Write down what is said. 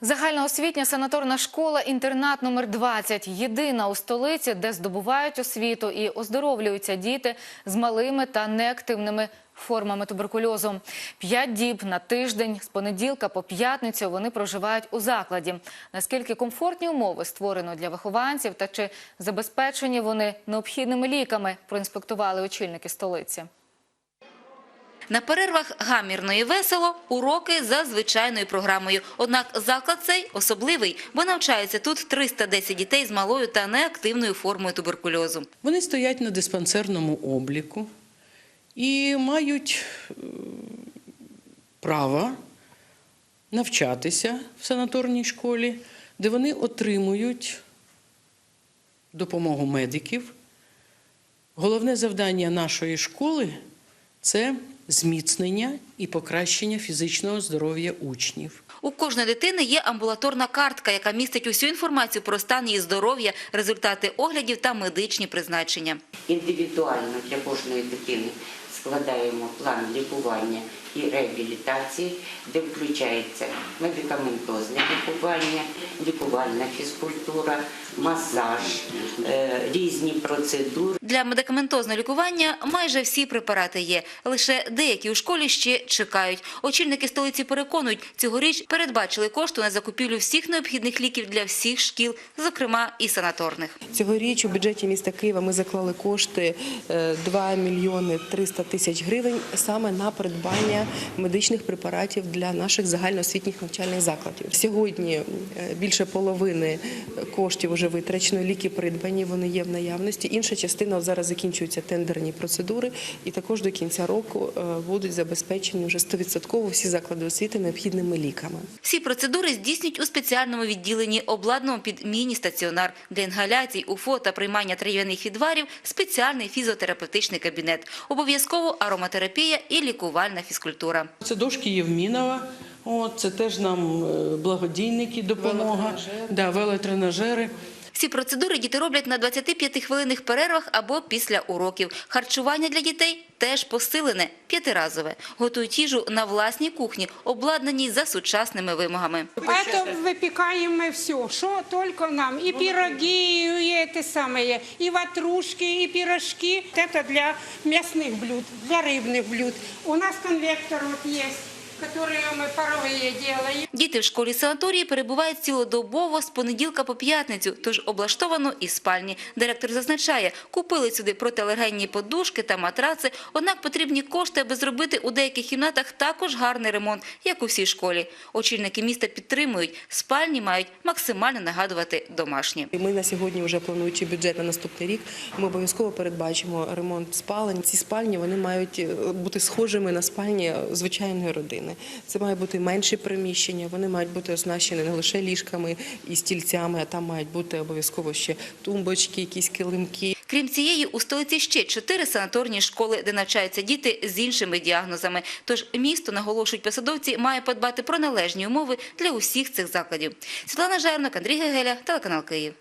Загальноосвітня санаторна школа інтернат номер 20 єдина у столиці, де здобувають освіту і оздоровлюються діти з малими та неактивними формами туберкульозу. П'ять діб на тиждень з понеділка по п'ятницю вони проживають у закладі. Наскільки комфортні умови створено для вихованців та чи забезпечені вони необхідними ліками, проінспектували очільники столиці. На перервах гамірно і весело, уроки за звичайною програмою. Однак заклад цей особливий, бо навчається тут 310 дітей з малою та неактивною формою туберкульозу. Вони стоять на диспансерному обліку і мають е, право навчатися в санаторній школі, де вони отримують допомогу медиків. Головне завдання нашої школи це зміцнення і покращення фізичного здоров'я учнів. У кожної дитини є амбулаторна картка, яка містить усю інформацію про стан її здоров'я, результати оглядів та медичні призначення. індивідуально для кожної дитини складаємо план лікування і реабілітації, де включається медикаментозне лікування, лікувальна фізкультура, масаж, е, різні процедури. Для медикаментозного лікування майже всі препарати є. Лише деякі у школі ще чекають. Очільники столиці переконують, цьогоріч передбачили кошти на закупівлю всіх необхідних ліків для всіх шкіл, зокрема і санаторних. Цьогоріч у бюджеті міста Києва ми заклали кошти е, 2 мільйони 300 тисяч гривень саме на придбання медичних препаратів для наших загальноосвітніх навчальних закладів. Сьогодні е, більше половини коштів вже витрачено, ліки придбані, вони є в наявності. Інша частина зараз закінчуються тендерні процедури, і також до кінця року е, будуть забезпечені вже 100% всі заклади освіти необхідними ліками. Всі процедури здійснюють у спеціальному відділенні, обладнаному під міні-стаціонар. Для інгаляцій, УФО та приймання трав'яних відварів – спеціальний фізіотерапевтичний кабінет. Обов'язково ароматерапія і лікувальна фізкультура. Це дошки Євмінова. О, це теж нам е, благодійники допомога. Да, велотренажери. Всі процедури діти роблять на 25-хвилинних перервах або після уроків. Харчування для дітей теж посилене, п'ятиразове. Готують їжу на власній кухні, обладнаній за сучасними вимогами. Это выпекаем мы все, что только нам. И пироги, и это самое, и ватрушки, и пирожки. Это для мясных блюд, для рыбных блюд. У нас конвектор вот есть, которые мы паровые делаем. Діти в школі санаторії перебувають цілодобово з понеділка по п'ятницю, тож облаштовано і спальні. Директор зазначає, купили сюди протиалергенні подушки та матраци, однак потрібні кошти, аби зробити у деяких кімнатах також гарний ремонт, як у всій школі. Очільники міста підтримують, спальні мають максимально нагадувати домашні. І Ми на сьогодні вже плануючи бюджет на наступний рік. Ми обов'язково передбачимо ремонт спалень. Ці спальні вони мають е, бути схожими на спальні звичайної родини. Це має бути менші приміщення. Вони мають бути оснащені не лише ліжками і стільцями, а там мають бути обов'язково ще тумбочки, якісь килимки. Крім цієї, у столиці ще чотири санаторні школи, де навчаються діти з іншими діагнозами. Тож місто, наголошують посадовці, має подбати про належні умови для усіх цих закладів. Світлана Жернок, Андрій Гегеля, телеканал Київ.